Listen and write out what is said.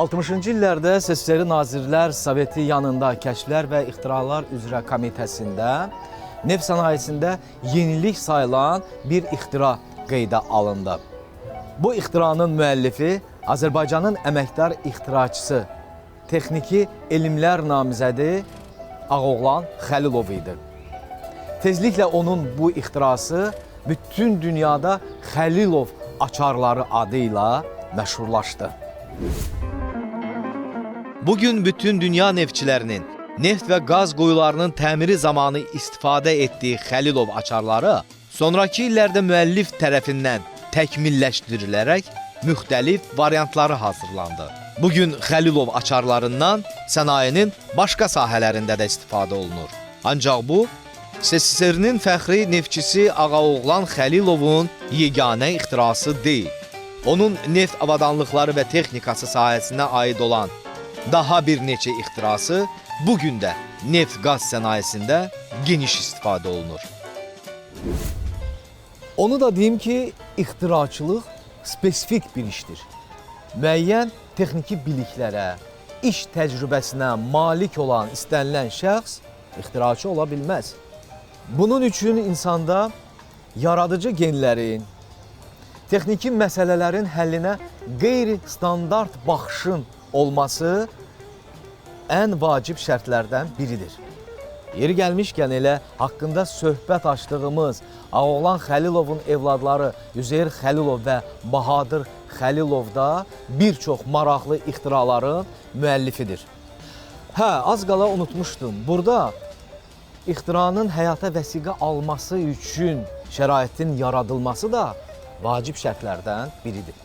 60-cı illərdə SSR Nazirlər Soveti yanında Kəşflər və İxtiralar üzrə Komitəsində neft sənayesində yenilik sayılan bir ixtira qeydə alındı. Bu ixtiranın müəllifi Azərbaycanın əməkdar ixtiraçısı, texniki elmlər namizədi Ağoğlan Xəlilov idi. Tezliklə onun bu ixtirası bütün dünyada Xəlilov açarları adı ilə məşhurlaşdı. Bugün bütün dünya neftçilərinin neft və qaz quyularının təmiri zamanı istifadə etdiyi Xəlilov açarları sonrakı illərdə müəllif tərəfindən təkmilləşdirilərək müxtəlif variantları hazırlandı. Bugün Xəlilov açarlarından sənayenin başqa sahələrində də istifadə olunur. Ancaq bu SSR-nin fəxri neftçisi Ağaoğlan Xəlilovun yeganə ixtirası deyil. Onun neft avadanlıqları və texnikası sahəsinə aid olan daha bir neçə ixtirası bu gün də neft-qaz sənayesində geniş istifadə olunur. Onu da deyim ki, ixtiraçılıq spesifik bir işdir. Müəyyən texniki biliklərə, iş təcrübəsinə malik olan istənilən şəxs ixtiraçı ola bilməz. Bunun üçün insanda yaradıcı genlərin, texniki məsələlərin həllinə qeyri-standart baxışın olması ən vacib şərtlərdən biridir. Yeri gəlmişkən elə haqqında söhbət açdığımız Ağoğlan Xəlilovun evladları Üzeyir Xəlilov və Bahadır Xəlilov da bir çox maraqlı ixtiraların müəllifidir. Hə, az qala unutmuşdum. Burada ixtiranın həyata vəsiqə alması üçün şəraitin yaradılması da vacib şərtlərdən biridir.